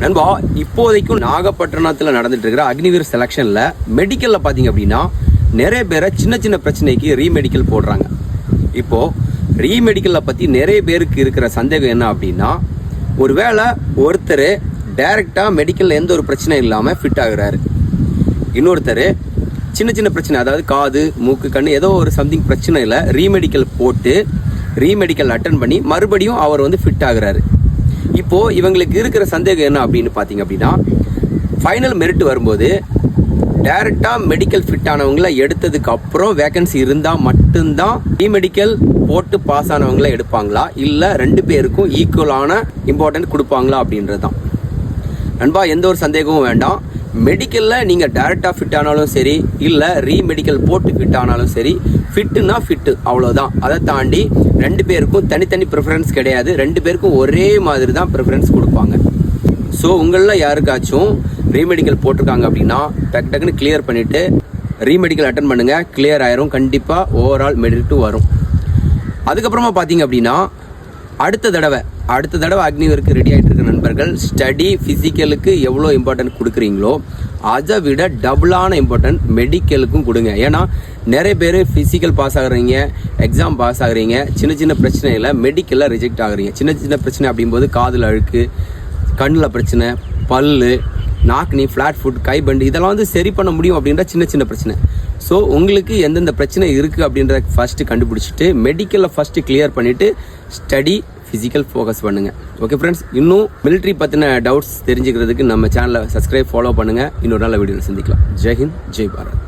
நண்பா இப்போதைக்கும் நாகப்பட்டினத்தில் நடந்துட்டு இருக்கிற அக்னிவீர் செலெக்ஷனில் மெடிக்கல்ல பாத்தீங்க அப்படின்னா நிறைய பேரை சின்ன சின்ன பிரச்சனைக்கு ரீமெடிக்கல் போடுறாங்க. இப்போ ரீமெடிக்கல்ல பத்தி நிறைய பேருக்கு இருக்கிற சந்தேகம் என்ன அப்படின்னா ஒருவேளை ஒருத்தர் டைரக்டா மெடிக்கல்ல எந்த ஒரு பிரச்சனையும் இல்லாம ஃபிட் ஆகுறாரு. இன்னொருத்தர் சின்ன சின்ன பிரச்சனை அதாவது காது மூக்கு கண் ஏதோ ஒரு சம்திங் பிரச்சனையில் ரீமெடிக்கல் போட்டு ரீமெடிக்கல் அட்டன் பண்ணி மறுபடியும் அவர் வந்து ஃபிட் ஆகுறாரு. இப்போ இவங்களுக்கு இருக்கிற சந்தேகம் என்ன அப்படின்னு பார்த்தீங்க அப்படின்னா ஃபைனல் மெரிட் வரும்போது டைரெக்டாக மெடிக்கல் ஃபிட் ஆனவங்கள எடுத்ததுக்கு அப்புறம் வேகன்சி இருந்தால் மட்டும்தான் மெடிக்கல் போட்டு பாஸ் ஆனவங்கள எடுப்பாங்களா? இல்லை ரெண்டு பேருக்கும் ஈக்குவலான இம்பார்ட்டன்ட் கொடுப்பாங்களா அப்படின்றது தான் நண்பா எந்த ஒரு சந்தேகமும் வேண்டாம். மெடிக்கலில் நீங்கள் டேரெக்டாக ஃபிட் ஆனாலும் சரி இல்லை ரீமெடிக்கல் போட்டு ஃபிட் ஆனாலும் சரி ஃபிட்டுனா ஃபிட்டு அவ்வளோதான் அதை தாண்டி ரெண்டு பேருக்கும் தனித்தனி ப்ரிஃபரன்ஸ் கிடையாது. ரெண்டு பேருக்கும் ஒரே மாதிரி தான் ப்ரிஃபரன்ஸ் கொடுப்பாங்க. ஸோ உங்களில் யாருக்காச்சும் ரீமெடிக்கல் போட்டிருக்காங்க அப்படின்னா டக்கு டக்குன்னு கிளியர் பண்ணிவிட்டு ரீமெடிக்கல் அட்டன் பண்ணுங்கள் கிளியர் ஆயிரும். கண்டிப்பாக ஓவரால் மெடிட்டு வரும். அதுக்கப்புறமா பார்த்தீங்க அப்படின்னா அடுத்த தடவை அடுத்த தடவை அக்னிவருக்கு ரெடி ஆகிட்டு இருக்க நண்பர்கள் ஸ்டடி ஃபிசிக்கலுக்கு எவ்வளோ இம்பார்ட்டன்ட் கொடுக்குறீங்களோ அதை விட டபுளான இம்பார்ட்டன்ட் மெடிக்கலுக்கும் கொடுங்க. ஏன்னா நிறைய பேர் ஃபிசிக்கல் பாஸ் ஆகுறீங்க எக்ஸாம் பாஸ் ஆகுறீங்க சின்ன சின்ன பிரச்சனையில் மெடிக்கலில் ரிஜெக்ட் ஆகுறீங்க. சின்ன சின்ன பிரச்சனை அப்படிங்கும்போது காதில் அழுக்கு கண்ணில் பிரச்சனை பல்லு நாக்னி ஃப்ளாட் ஃபுட் கைபண்டு இதெல்லாம் வந்து சரி பண்ண முடியும் அப்படின்ற சின்ன சின்ன பிரச்சனை. ஸோ உங்களுக்கு எந்தெந்த பிரச்சனை இருக்குது அப்படின்றத ஃபஸ்ட்டு கண்டுபிடிச்சிட்டு மெடிக்கலில் ஃபஸ்ட்டு கிளியர் பண்ணிவிட்டு ஸ்டடி ஃபிசிக்கல் ஃபோக்கஸ் பண்ணுங்கள் ஓகே ஃப்ரெண்ட்ஸ் இன்னும் மிலிட்ரி பற்றின டவுட்ஸ் தெரிஞ்சுக்கிறதுக்கு நம்ம சேனலை சப்ஸ்கிரைப் ஃபாலோ பண்ணுங்கள் இன்னொரு நல்ல வீடியோவில் சந்திக்கலாம். ஜெய்ஹிந்த் ஜெய் பாரத்.